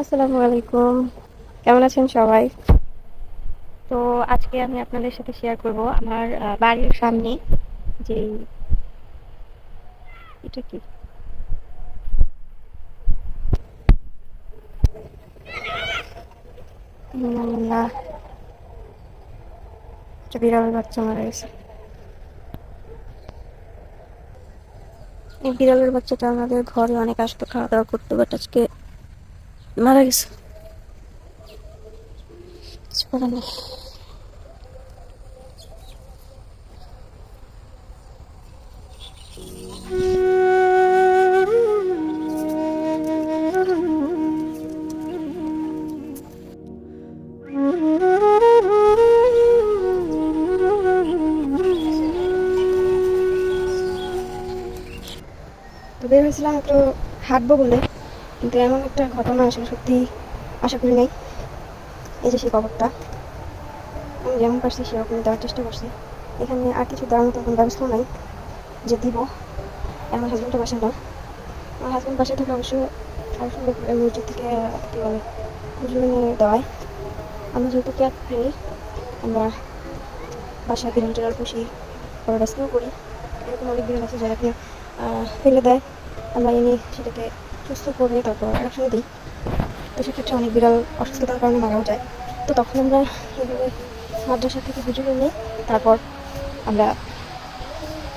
আসসালামু আলাইকুম। কেমন আছেন সবাই? তো আজকে আমি আপনাদের সাথে শেয়ার করব আমার বাড়ির সামনে যে এটা কি? বিড়ালের বাচ্চা মারা গেছে। এই বিড়ালের বাচ্চাটা আমাদের ঘরে অনেক আসতো খাওয়া দাওয়া করতো বাট আজকে মারা গেছে। কিছু করার নেই বের হাঁটবো বলে। কিন্তু এমন একটা ঘটনা আসলে সত্যি আশা করি নাই। এই যে সেই কবরটা আমি যেমন পারছি সেরকম দেওয়ার চেষ্টা করছি। এখানে আর কিছু দেওয়ার মতো কোনো ব্যবস্থা নাই যে দিব। আর আমার হাজব্যান্ডটা বাসা না। আমার হাজব্যান্ড বাসায় থেকে অবশ্য আরও সুন্দর করে মসজিদ থেকে, কী বলে, পুজো নিয়ে দেওয়ায়। আমরা যেহেতু ক্যাব ফেলি আমরা বাসা বিড়াল টিড়াল পুষি, বড় রেস্কিউ করি। এরকম অনেক বিড়াল আছে যারা ফেলে দেয়। আমরা এনে সেটাকে সুস্থ করে তারপর একসঙ্গে দিই তো সেক্ষেত্রে অনেক বিড়াল অসুস্থতার কারণে মারাও যায়। তো তখন আমরা মাদ্রাসা থেকে বুঝে নিই তারপর আমরা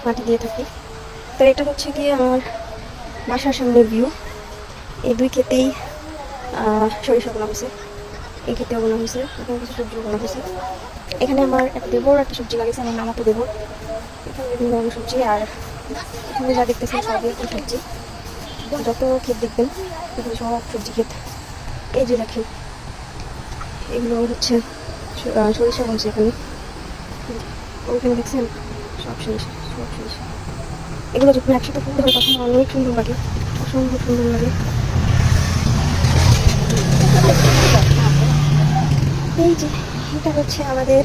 মাটি দিয়ে থাকি। তো এটা হচ্ছে গিয়ে আমার বাসার সামনে ভিউ এই দুই ক্ষেতেই সরিষা বোনা হয়েছে। এই ক্ষেতেও বোনা হয়েছে, এখানে কিছু সবজি বোনা হয়েছে। এখানে আমার একটা দেবর, একটা সবজি লাগিয়েছে, আমার নামাতো দেবর। এখানে বিভিন্ন ধরনের সবজি, আর এখানে যা দেখতেছেন সবই এখন সবজি। যত ক্ষেত দেখবেন, এগুলো সব সবজি ক্ষেত। এই যে দেখেন, এগুলো হচ্ছে সরিষা বলছে এখানে। ওইখানে দেখছেন? সব সরিষা সব সরিষা। এগুলো যখন একসাথে ফুল ধরে তখন অনেক সুন্দর লাগে, অসম্ভব সুন্দর লাগে। এই যে, এটা হচ্ছে আমাদের,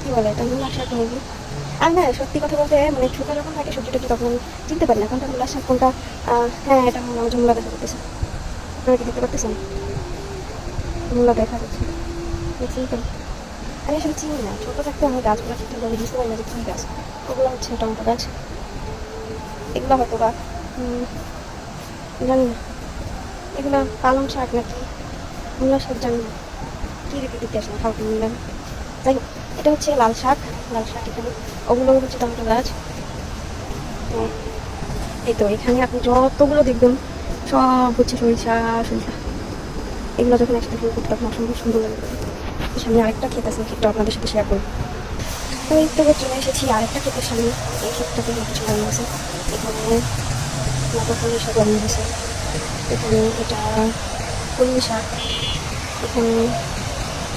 কি বলে এটা, মূলা শাক মুরগি আর না, সত্যি কথা বলতে মানে ছোটো যখন থাকে, সবজিটা কি তখন চিনতে পারি না। কোনটা মূলা শাক, কোনটা হ্যাঁ এটা হয় মূলা দেখা যাচ্ছে। আপনারা কি দেখতে পারতেছেন? মূলা দেখা যাচ্ছে। দেখছেন তো আমি আসলে চিনি না, ছোটো থাকতে আমি গাছগুলো ঠিকঠাকভাবে বুঝতে পারি না যে কী গাছ। ওগুলো হচ্ছে টমেটো গাছ। এগুলো হয়তো বা জানি না। এগুলো পালং শাক নাকি? মূলা শাক জানি না। কী রেখে দিতে আসলাম? খাওয়া যাই এটা হচ্ছে লাল শাক লাল শাক এখানে। ওগুলো হচ্ছে টমেটো গাছ। তো এই তো এখানে আপনি যতগুলো দেখবেন, সব হচ্ছে সরিষা সরিষা। এগুলো যখন একসাথে ফুল করতে তখন অসম্ভব সুন্দর লাগে। তো সামনে আরেকটা ক্ষেত আছে ক্ষেতটা আপনাদের সাথে শেয়ার করব। তো এই তো চলে এসেছি আরেকটা ক্ষেতের সামনে। এই ক্ষেতটাতে কিছু লাগানো আছে এখানে মটর ফুলের শাক লাগানো আছে এখানে এটা কলমি শাক। এখানে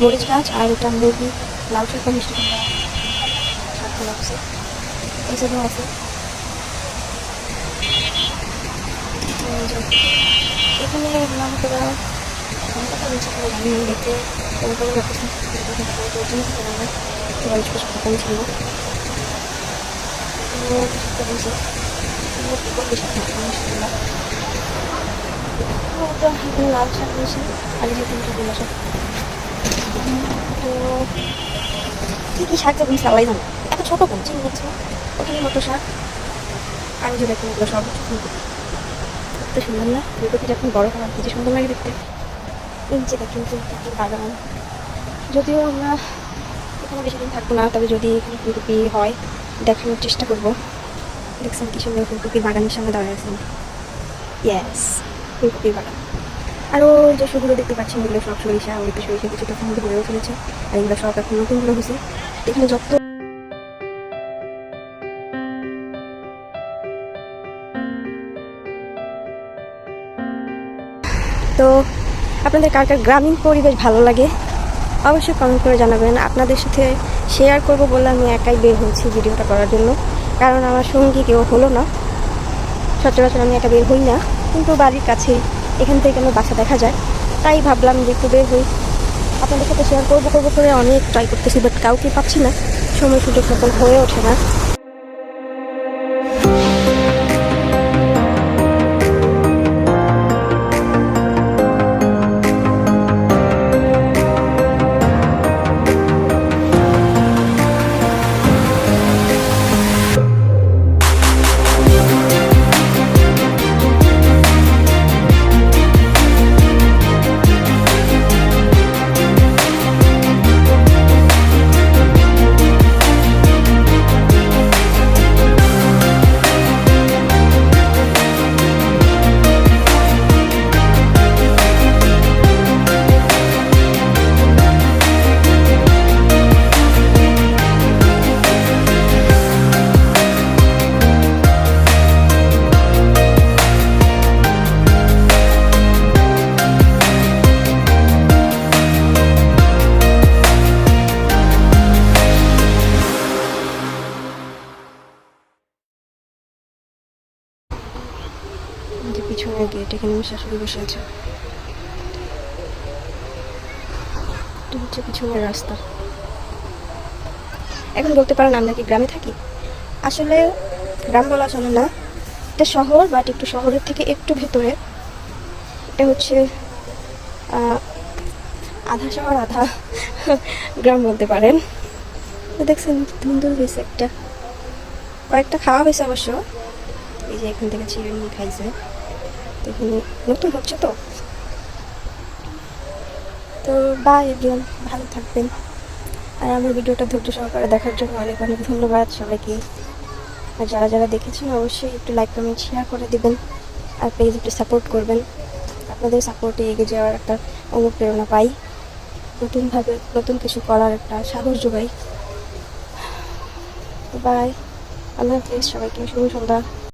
মরিচ গাছ আর এটা মুরগি। লাউ শাক বা মিষ্টি কুমড়া শাক করা আছে এই আছে এখানে নাম করা আমি দেখতে কেমন কেমন লাগতেছে সবাই ছোটো ছোটো কম ছিল লাল শাক রয়েছে আর এই যে তিনটা গোলা শাক তো কি কি শাক তুমি সবাই জানো? এত ছোট কোন? চিনি যাচ্ছে ওখানে মতো শাক আর এই যে দেখুন এগুলো সব কত সুন্দর না, ফুলকপি যখন বড় হয়, কি যে সুন্দর লাগে দেখতে। এই যে দেখুন বাগান। যদিও আমরা এখানে বেশি দিন থাকব না, তবে যদি এখানে ফুলকপি হয়, দেখানোর চেষ্টা করব। দেখছেন কি সুন্দর ফুলকপির বাগানের সামনে দাঁড়ায় আছেন। ইয়েস ফুলকপির বাগান। আরও যে সবগুলো দেখতে পাচ্ছেন, এগুলো সব সরিষা ওইটা সরিষা কিছুটা মধ্যে গড়েও চলেছে আর এগুলো সব এখন নতুনগুলো হয়েছে। এখানে যত তো আপনাদের কার কার গ্রামীণ পরিবেশ ভালো লাগে, অবশ্যই কমেন্ট করে জানাবেন। আপনাদের সাথে শেয়ার করব বলে আমি একাই বের হয়েছি ভিডিওটা করার জন্য, কারণ আমার সঙ্গী কেউ হলো না। সচরাচর আমি একা বের হই না, কিন্তু বাড়ির কাছে এখান থেকে আমার বাসা দেখা যায়, তাই ভাবলাম যে একটু বের হই। আপনাদের সাথে শেয়ার করব করব করে অনেক ট্রাই করতেছি বাট কাউকে পাচ্ছি না। সময় সুযোগ হয়ে ওঠে না। এখানে আমার শাশুড়ি বসে আছে। এটা হচ্ছে পিছনের রাস্তা। এখন বলতে পারেন, আমরা কি গ্রামে থাকি? আসলে গ্রাম বলা চলে না। এটা শহর বাট একটু শহরের থেকে একটু ভেতরে। এটা হচ্ছে আধা শহর, আধা গ্রাম বলতে পারেন। দেখছেন সুন্দর হয়েছে একটা। কয়েকটা খাওয়া হয়েছে অবশ্য। এই যে এখান থেকে ছিঁড়ে নিয়ে খাইছে। নতুন হচ্ছে তো। তো বাই এভরিওয়ান ভালো থাকবেন। আর আমার ভিডিওটা ধৈর্য সহকারে দেখার জন্য অনেক অনেক ধন্যবাদ সবাইকে। আর যারা যারা দেখেছেন, অবশ্যই একটু লাইক কমেন্ট শেয়ার করে দেবেন। আর প্লিজ একটু সাপোর্ট করবেন। আপনাদের সাপোর্টে এগিয়ে যাওয়ার একটা অনুপ্রেরণা পাই। নতুনভাবে নতুন কিছু করার একটা সাহস যোগাই। বাই আল্লাহ হাফিজ, সবাইকে শুভ সন্ধ্যা।